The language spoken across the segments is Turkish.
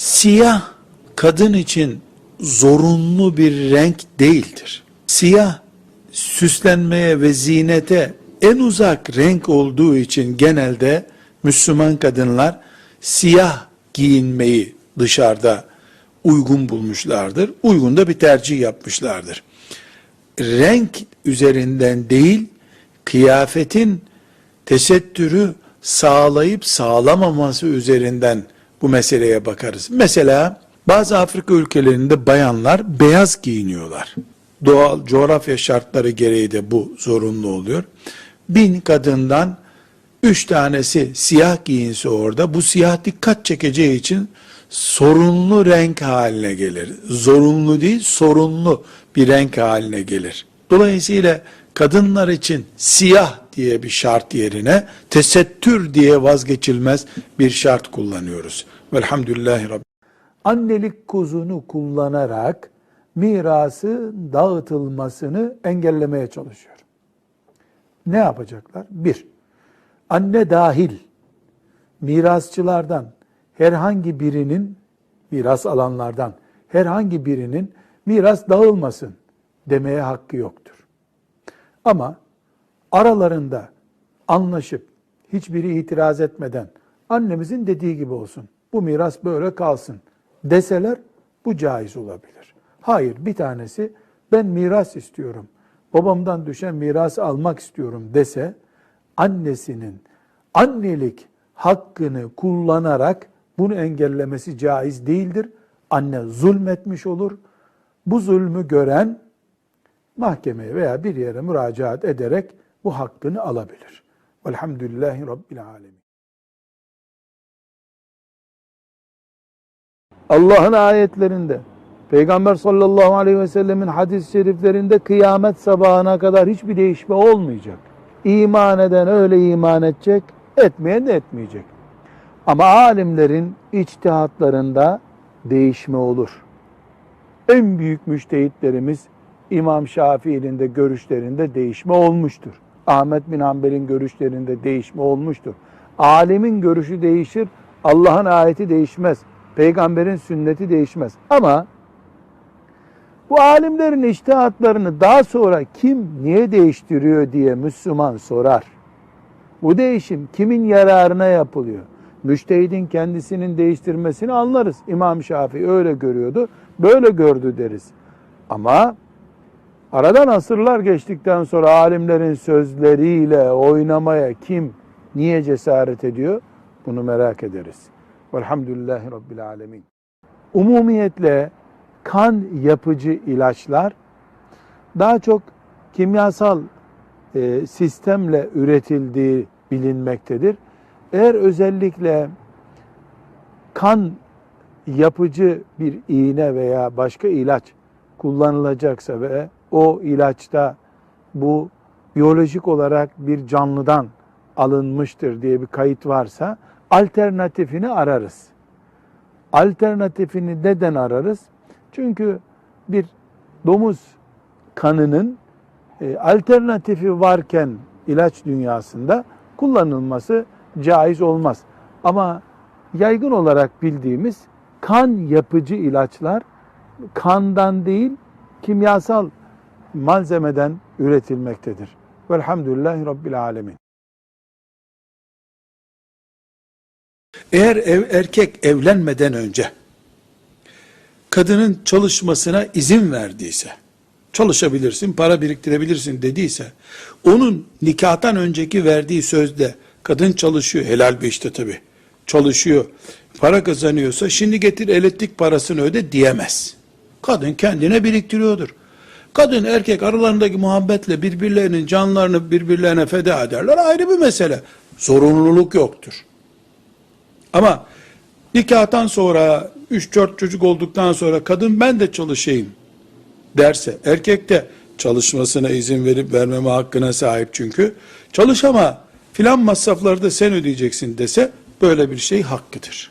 Siyah kadın için zorunlu bir renk değildir. Siyah süslenmeye ve zinete en uzak renk olduğu için genelde Müslüman kadınlar siyah giyinmeyi dışarıda uygun bulmuşlardır. Uygun da bir tercih yapmışlardır. Renk üzerinden değil, kıyafetin tesettürü sağlayıp sağlamaması üzerinden bu meseleye bakarız. Mesela bazı Afrika ülkelerinde bayanlar beyaz giyiniyorlar. Doğal coğrafya şartları gereği de bu zorunlu oluyor. Bin kadından üç tanesi siyah giyinse orada bu siyah dikkat çekeceği için sorunlu renk haline gelir. Zorunlu değil sorunlu bir renk haline gelir. Dolayısıyla kadınlar için siyah diye bir şart yerine tesettür diye vazgeçilmez bir şart kullanıyoruz. Velhamdülillahi Rabbi. annelik kuzunu kullanarak mirası dağıtılmasını engellemeye çalışıyor. Ne yapacaklar? Bir, anne dahil mirasçılardan herhangi birinin, miras alanlardan herhangi birinin miras dağılmasın demeye hakkı yoktur. Ama aralarında anlaşıp hiçbiri itiraz etmeden annemizin dediği gibi olsun. Bu miras böyle kalsın deseler bu caiz olabilir. Hayır bir tanesi ben miras istiyorum. Babamdan düşen mirası almak istiyorum dese annesinin annelik hakkını kullanarak bunu engellemesi caiz değildir. Anne zulmetmiş olur. Bu zulmü gören mahkemeye veya bir yere müracaat ederek bu hakkını alabilir. Velhamdülillahi Rabbil Alemin. Allah'ın ayetlerinde, Peygamber sallallahu aleyhi ve sellemin hadis-i şeriflerinde kıyamet sabahına kadar hiçbir değişme olmayacak. İman eden öyle iman edecek, etmeyen de etmeyecek. Ama alimlerin içtihatlarında değişme olur. En büyük müştehitlerimiz İmam Şafii'nin de görüşlerinde değişme olmuştur. Ahmet bin Hanbel'in görüşlerinde değişme olmuştur. Alimin görüşü değişir, Allah'ın ayeti değişmez. Peygamberin sünneti değişmez. Ama bu alimlerin iştihatlarını daha sonra kim niye değiştiriyor diye Müslüman sorar. Bu değişim kimin yararına yapılıyor? Müştehidin kendisinin değiştirmesini anlarız. İmam Şafii öyle görüyordu, böyle gördü deriz. Ama aradan asırlar geçtikten sonra alimlerin sözleriyle oynamaya kim niye cesaret ediyor? Bunu merak ederiz. Velhamdülillahi Rabbil Alemin. Umumiyetle kan yapıcı ilaçlar daha çok kimyasal e, sistemle üretildiği bilinmektedir. Eğer özellikle kan yapıcı bir iğne veya başka ilaç kullanılacaksa ve o ilaçta bu biyolojik olarak bir canlıdan alınmıştır diye bir kayıt varsa alternatifini ararız. Alternatifini neden ararız? Çünkü bir domuz kanının e, alternatifi varken ilaç dünyasında kullanılması caiz olmaz. Ama yaygın olarak bildiğimiz kan yapıcı ilaçlar kandan değil kimyasal malzemeden üretilmektedir. Velhamdülillahi Rabbil Alemin. Eğer ev, erkek evlenmeden önce kadının çalışmasına izin verdiyse, çalışabilirsin, para biriktirebilirsin dediyse, onun nikahtan önceki verdiği sözde kadın çalışıyor, helal bir işte tabi, çalışıyor, para kazanıyorsa şimdi getir elektrik parasını öde diyemez. Kadın kendine biriktiriyordur. Kadın erkek aralarındaki muhabbetle birbirlerinin canlarını birbirlerine feda ederler ayrı bir mesele. Zorunluluk yoktur. Ama nikahtan sonra 3-4 çocuk olduktan sonra kadın ben de çalışayım derse erkek de çalışmasına izin verip vermeme hakkına sahip çünkü çalış ama filan masrafları da sen ödeyeceksin dese böyle bir şey hakkıdır.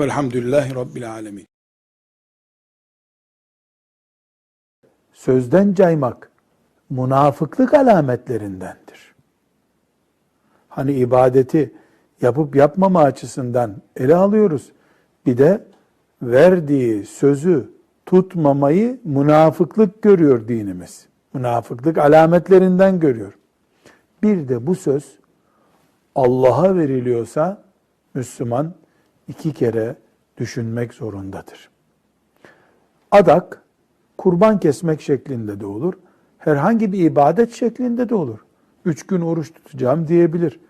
Velhamdülillahi Rabbil Alemin. Sözden caymak münafıklık alametlerindendir. Hani ibadeti yapıp yapmama açısından ele alıyoruz. Bir de verdiği sözü tutmamayı münafıklık görüyor dinimiz. Münafıklık alametlerinden görüyor. Bir de bu söz Allah'a veriliyorsa Müslüman iki kere düşünmek zorundadır. Adak kurban kesmek şeklinde de olur. Herhangi bir ibadet şeklinde de olur. Üç gün oruç tutacağım diyebilir.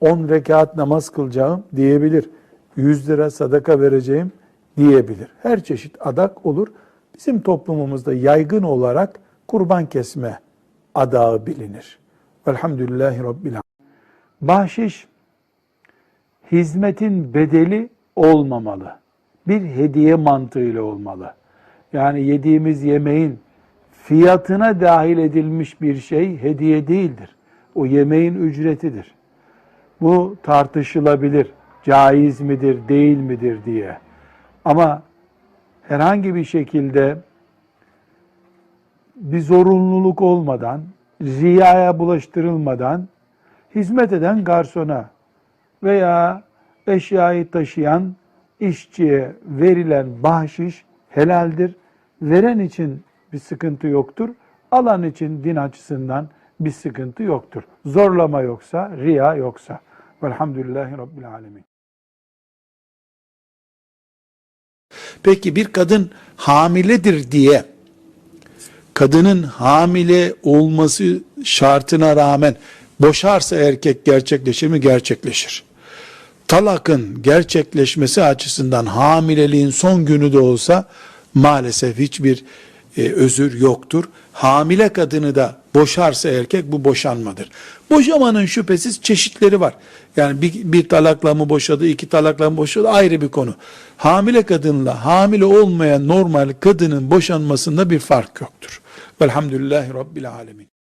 On rekat namaz kılacağım diyebilir. Yüz lira sadaka vereceğim diyebilir. Her çeşit adak olur. Bizim toplumumuzda yaygın olarak kurban kesme adağı bilinir. Velhamdülillahi Rabbil alemin. Bahşiş hizmetin bedeli olmamalı. Bir hediye mantığıyla olmalı. Yani yediğimiz yemeğin fiyatına dahil edilmiş bir şey hediye değildir. O yemeğin ücretidir. Bu tartışılabilir. Caiz midir, değil midir diye. Ama herhangi bir şekilde bir zorunluluk olmadan, riyaya bulaştırılmadan hizmet eden garsona veya eşyayı taşıyan işçiye verilen bahşiş helaldir. Veren için bir sıkıntı yoktur. Alan için din açısından bir sıkıntı yoktur. Zorlama yoksa, riya yoksa. Velhamdülillahi Rabbil Alemin. Peki bir kadın hamiledir diye kadının hamile olması şartına rağmen boşarsa erkek gerçekleşir mi? Gerçekleşir. Talakın gerçekleşmesi açısından hamileliğin son günü de olsa maalesef hiçbir e, özür yoktur. Hamile kadını da boşarsa erkek bu boşanmadır. Boşamanın şüphesiz çeşitleri var. Yani bir, bir talakla mı boşadı, iki talakla mı boşadı ayrı bir konu. Hamile kadınla hamile olmayan normal kadının boşanmasında bir fark yoktur. Velhamdülillahi Rabbil Alemin.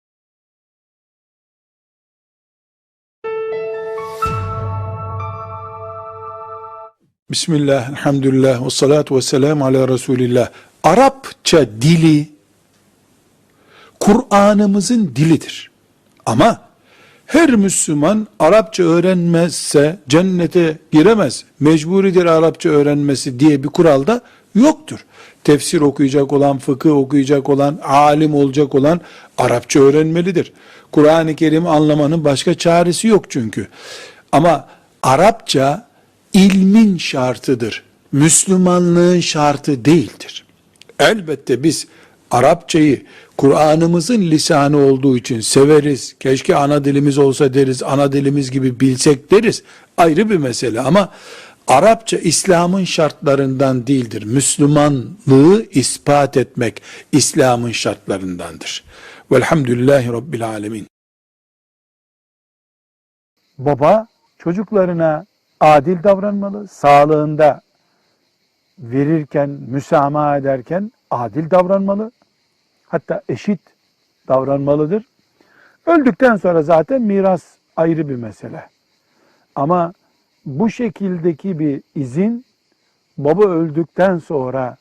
Bismillah, elhamdülillah, ve salatu ve selamu ala Resulillah. Arapça dili, Kur'an'ımızın dilidir. Ama her Müslüman Arapça öğrenmezse cennete giremez. Mecburidir Arapça öğrenmesi diye bir kural da yoktur. Tefsir okuyacak olan, fıkıh okuyacak olan, alim olacak olan Arapça öğrenmelidir. Kur'an-ı Kerim anlamanın başka çaresi yok çünkü. Ama Arapça ilmin şartıdır. Müslümanlığın şartı değildir. Elbette biz Arapçayı Kur'an'ımızın lisanı olduğu için severiz. Keşke ana dilimiz olsa deriz, ana dilimiz gibi bilsek deriz. Ayrı bir mesele ama Arapça İslam'ın şartlarından değildir. Müslümanlığı ispat etmek İslam'ın şartlarındandır. Velhamdülillahi Rabbil Alemin. Baba çocuklarına adil davranmalı. Sağlığında verirken, müsamaha ederken adil davranmalı. Hatta eşit davranmalıdır. Öldükten sonra zaten miras ayrı bir mesele. Ama bu şekildeki bir izin baba öldükten sonra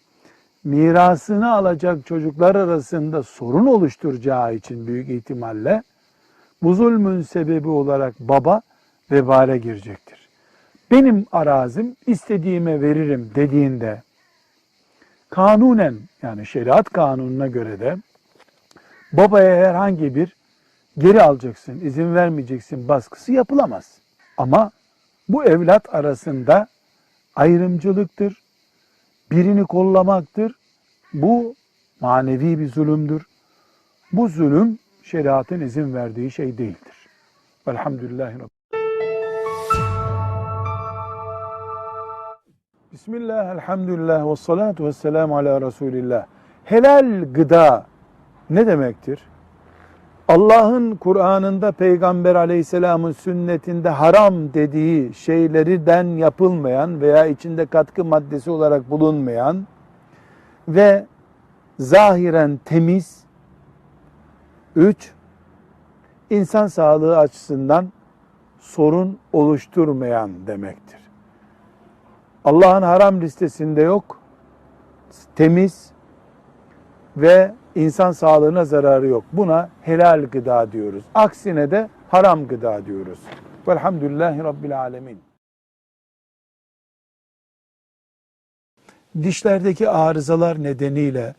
mirasını alacak çocuklar arasında sorun oluşturacağı için büyük ihtimalle bu zulmün sebebi olarak baba vebale girecektir. Benim arazim istediğime veririm dediğinde kanunen yani şeriat kanununa göre de babaya herhangi bir geri alacaksın, izin vermeyeceksin baskısı yapılamaz. Ama bu evlat arasında ayrımcılıktır, birini kollamaktır. Bu manevi bir zulümdür. Bu zulüm şeriatın izin verdiği şey değildir. Velhamdülillahi Rabbi. Bismillah, elhamdülillah, ve salatu ve selamu ala Resulillah. Helal gıda ne demektir? Allah'ın Kur'an'ında Peygamber aleyhisselamın sünnetinde haram dediği şeylerden yapılmayan veya içinde katkı maddesi olarak bulunmayan ve zahiren temiz, üç, insan sağlığı açısından sorun oluşturmayan demektir. Allah'ın haram listesinde yok, temiz ve insan sağlığına zararı yok. Buna helal gıda diyoruz. Aksine de haram gıda diyoruz. Velhamdülillahi Rabbil Alemin. dişlerdeki arızalar nedeniyle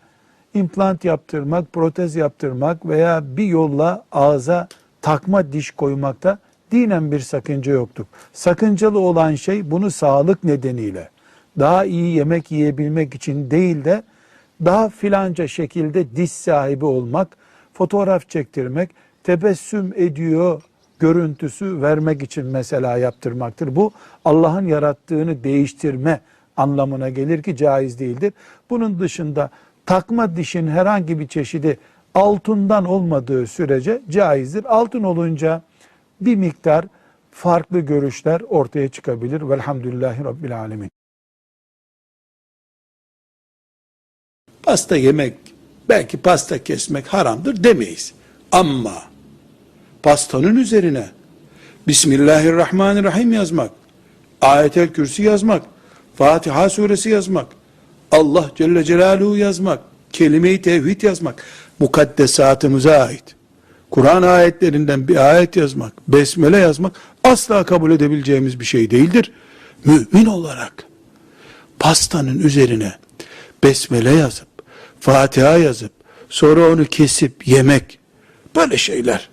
implant yaptırmak, protez yaptırmak veya bir yolla ağza takma diş koymakta dinen bir sakınca yoktur. Sakıncalı olan şey bunu sağlık nedeniyle daha iyi yemek yiyebilmek için değil de daha filanca şekilde diş sahibi olmak, fotoğraf çektirmek, tebessüm ediyor görüntüsü vermek için mesela yaptırmaktır. Bu Allah'ın yarattığını değiştirme anlamına gelir ki caiz değildir. Bunun dışında takma dişin herhangi bir çeşidi altından olmadığı sürece caizdir. Altın olunca bir miktar farklı görüşler ortaya çıkabilir. Velhamdülillahi Rabbil Alemin. Pasta yemek, belki pasta kesmek haramdır demeyiz. Ama pastanın üzerine Bismillahirrahmanirrahim yazmak, Ayetel Kürsi yazmak, Fatiha suresi yazmak, Allah Celle Celaluhu yazmak, kelime-i tevhid yazmak, mukaddesatımıza ait. Kur'an ayetlerinden bir ayet yazmak, besmele yazmak asla kabul edebileceğimiz bir şey değildir. Mümin olarak pastanın üzerine besmele yazıp, Fatiha yazıp, sonra onu kesip yemek, böyle şeyler,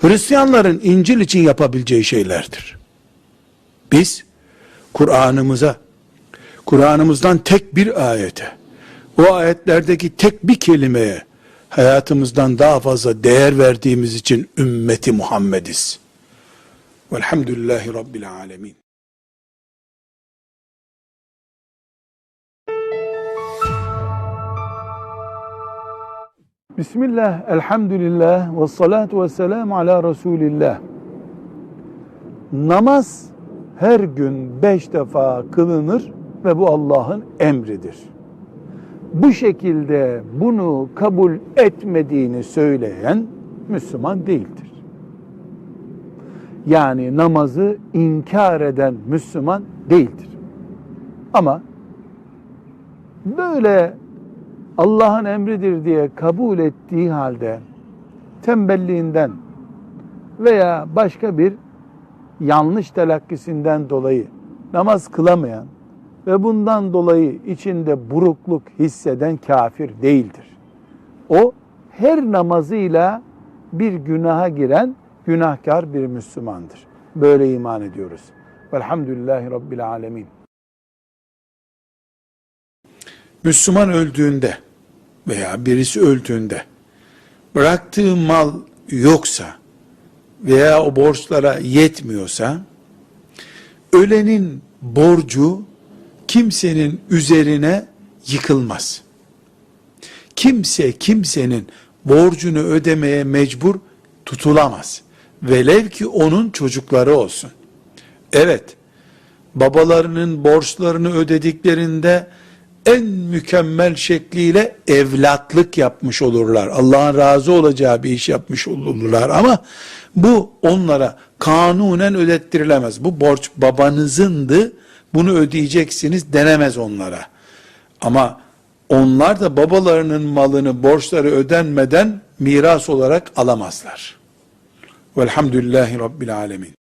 Hristiyanların İncil için yapabileceği şeylerdir. Biz, Kur'an'ımıza, Kur'an'ımızdan tek bir ayete, o ayetlerdeki tek bir kelimeye, hayatımızdan daha fazla değer verdiğimiz için ümmeti Muhammediz. Velhamdülillahi Rabbil Alemin. Bismillah, elhamdülillah, ve salatu ve selamu ala Resulillah. Namaz her gün beş defa kılınır ve bu Allah'ın emridir. Bu şekilde bunu kabul etmediğini söyleyen Müslüman değildir. Yani namazı inkar eden Müslüman değildir. Ama böyle Allah'ın emridir diye kabul ettiği halde tembelliğinden veya başka bir yanlış telakkisinden dolayı namaz kılamayan ve bundan dolayı içinde burukluk hisseden kafir değildir. O her namazıyla bir günaha giren günahkar bir Müslümandır. Böyle iman ediyoruz. Velhamdülillahi Rabbil Alemin. Müslüman öldüğünde veya birisi öldüğünde bıraktığı mal yoksa veya o borçlara yetmiyorsa ölenin borcu kimsenin üzerine yıkılmaz. Kimse kimsenin borcunu ödemeye mecbur tutulamaz. Velev ki onun çocukları olsun. Evet, babalarının borçlarını ödediklerinde en mükemmel şekliyle evlatlık yapmış olurlar. Allah'ın razı olacağı bir iş yapmış olurlar ama bu onlara kanunen ödettirilemez. Bu borç babanızındı, bunu ödeyeceksiniz denemez onlara. Ama onlar da babalarının malını borçları ödenmeden miras olarak alamazlar. Velhamdülillahi Rabbil Alemin.